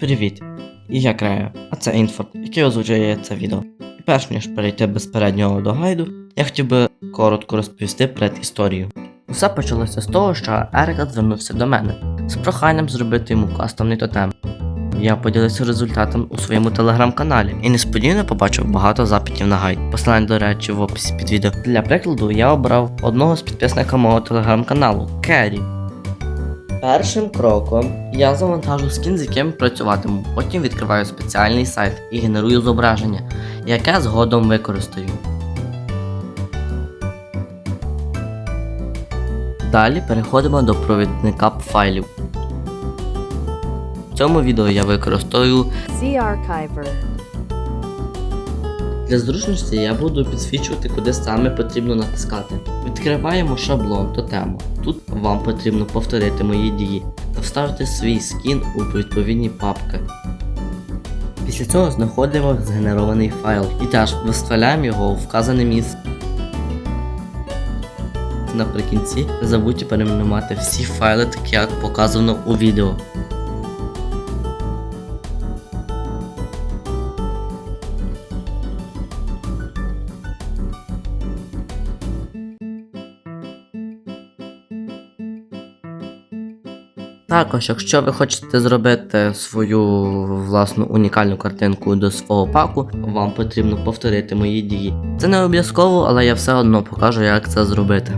Привіт! Я Крея, а це Інфорд, який озвучує це відео. І перш ніж перейти безпереднього до гайду, я хотів би коротко розповісти предісторію. Усе почалося з того, що Ерика звернувся до мене з проханням зробити йому кастомний тотем. Я поділився результатом у своєму телеграм-каналі і несподівано побачив багато запитів на гайд. Посилання, до речі, в описі під відео. Для прикладу, я обрав одного з підписників мого телеграм-каналу Керрі. Першим кроком я завантажу скін, з яким працюватиму. Потім відкриваю спеціальний сайт і генерую зображення, яке згодом використаю. Далі переходимо до провідника файлів. В цьому відео я використовую C Archiver. Для зручності я буду підсвічувати, куди саме потрібно натискати. Відкриваємо шаблон тотему. Тут вам потрібно повторити мої дії та вставити свій скін у відповідні папки. Після цього знаходимо згенерований файл і теж виставляємо його у вказане місце. Наприкінці не забудьте перейменувати всі файли, так як показано у відео. Також, якщо ви хочете зробити свою власну унікальну картинку до свого паку, вам потрібно повторити мої дії. Це не обов'язково, але я все одно покажу, як це зробити.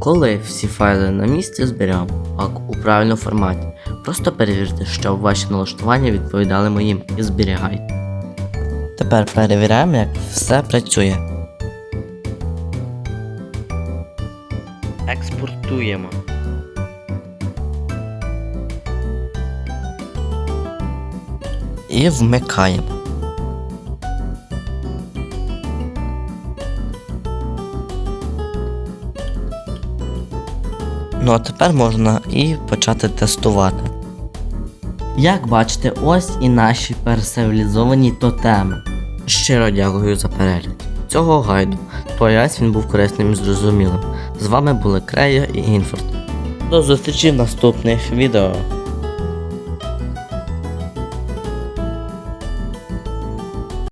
Коли всі файли на місці зберемо, пак у правильному форматі, просто перевірте, щоб ваші налаштування відповідали моїм і зберігайте. Тепер перевіряємо, як все працює. Експортуємо. І вмикаємо. Ну а тепер можна і почати тестувати. Як бачите, ось і наші персоналізовані тотеми. Щиро дякую за перегляд цього гайду. Сподіваюсь, він був корисним і зрозумілим. З вами були Крея і Інфорд. До зустрічі в наступних відео.